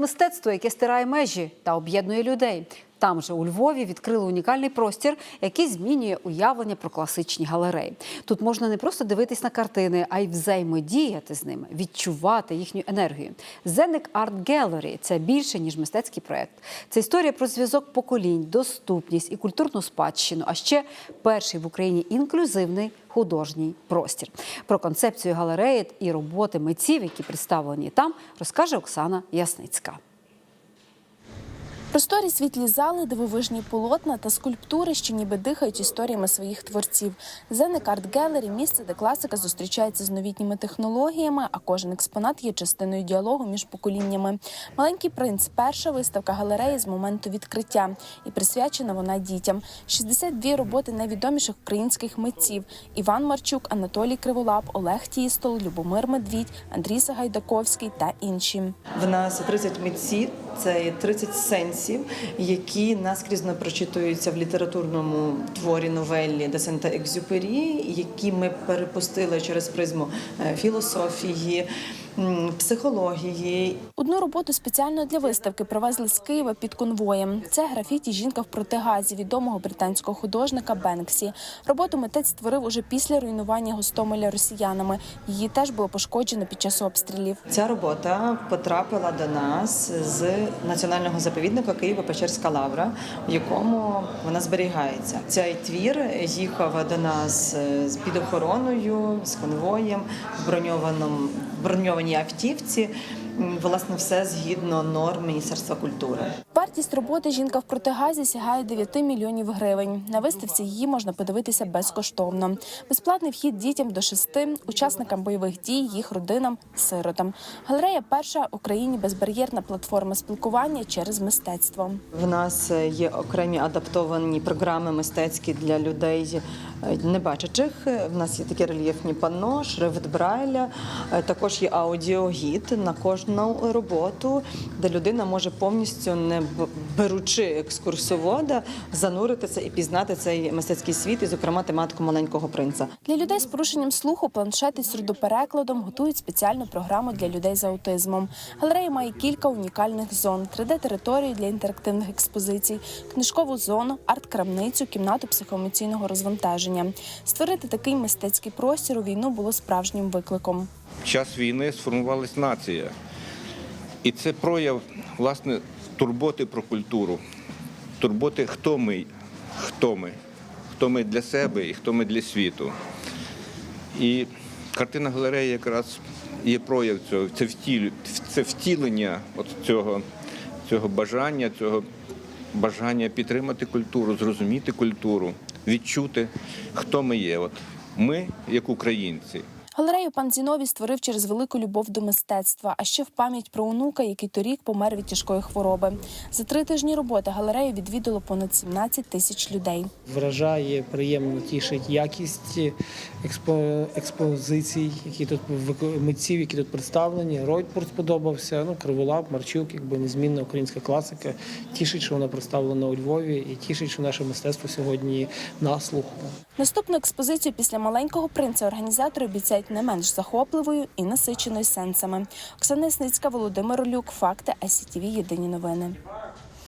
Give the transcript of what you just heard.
Мистецтво, яке стирає межі та об'єднує людей. Там же у Львові відкрили унікальний простір, який змінює уявлення про класичні галереї. Тут можна не просто дивитись на картини, а й взаємодіяти з ними, відчувати їхню енергію. Зенник Арт Gallery – це більше ніж мистецький проект. Це історія про зв'язок поколінь, доступність і культурну спадщину. А ще перший в Україні інклюзивний художній простір. Про концепцію галереї і роботи митців, які представлені там, розкаже Оксана Ясницька. Просторі світлі зали, дивовижні полотна та скульптури, що ніби дихають історіями своїх творців. Зеник Арт Гелері – місце, де класика зустрічається з новітніми технологіями, а кожен експонат є частиною діалогу між поколіннями. Маленький принц перша виставка галереї з моменту відкриття, і присвячена вона дітям. 62 роботи найвідоміших українських митців: Іван Марчук, Анатолій Криволап, Олег Тістол, Любомир Медвідь, Андрій Сагайдаковський та інші. В нас 30 митців, це є 30 сенсів, які наскрізно прочитуються в літературному творі новелі де Сента-Екзюпері, які ми перепустили через призму е, філософії, психології Одну роботу спеціально для виставки привезли з Києва під конвоєм. Це графіті Жінка в протигазі відомого британського художника Бенксі. Роботу митець створив уже після руйнування Гостомеля росіянами. Її теж було пошкоджено під час обстрілів. Ця робота потрапила до нас з національного заповідника Києво-Печерська лавра, в якому вона зберігається. Цей твір їхав до нас з під охороною, з конвоєм, в броньованому броньованій автівці. Власне, все згідно норм Міністерства культури. Вартість роботи Жінка в протигазі сягає 9 мільйонів гривень. На виставці її можна подивитися безкоштовно. Безплатний вхід дітям до 6, учасникам бойових дій, їх родинам, сиротам. Галерея перша в Україні безбар'єрна платформа спілкування через мистецтво. В нас є окремі адаптовані програми мистецькі для людей е, небачачих. В нас є такі рельєфні панно, шрифт Брайля. Е, Також є аудіогід на кожну роботу, де людина може повністю не беручи екскурсовода, зануритися і пізнати цей мистецький світ, і, зокрема, тематику маленького принца. Для людей з порушенням слуху планшети з сурдоперекладом готують спеціальну програму для людей з аутизмом. Галерея має кілька унікальних зон: 3D-територію для інтерактивних експозицій, книжкову зону, арт-крамницю, кімнату психоемоційного розвантаження. Створити такий мистецький простір у війну було справжнім викликом. В час війни сформувалась нація. І це прояв власне турботи про культуру, турботи, хто ми, хто ми, хто ми для себе і хто ми для світу. І картина галереї якраз є прояв цього, це втілю, це втілення от цього, цього бажання, цього бажання підтримати культуру, зрозуміти культуру, відчути, хто ми є. От ми, як українці. Галерею пан Зіновій створив через велику любов до мистецтва, а ще в пам'ять про онука, який торік помер від тяжкої хвороби. За три тижні роботи галерею відвідало понад 17 тисяч людей. Вражає, приємно тішить якість експо, експозицій, які тут митців, які тут представлені. Ройтпорт сподобався. Ну, Криволап, Марчук, якби незмінна українська класика. Тішить, що вона представлена у Львові, і тішить, що наше мистецтво сьогодні на слуху. Наступну експозицію після маленького принца організатори обіцяють не менш захопливою і насиченою сенсами. Оксана Сницька, Володимир Люк, факти АСІТВ. Єдині новини.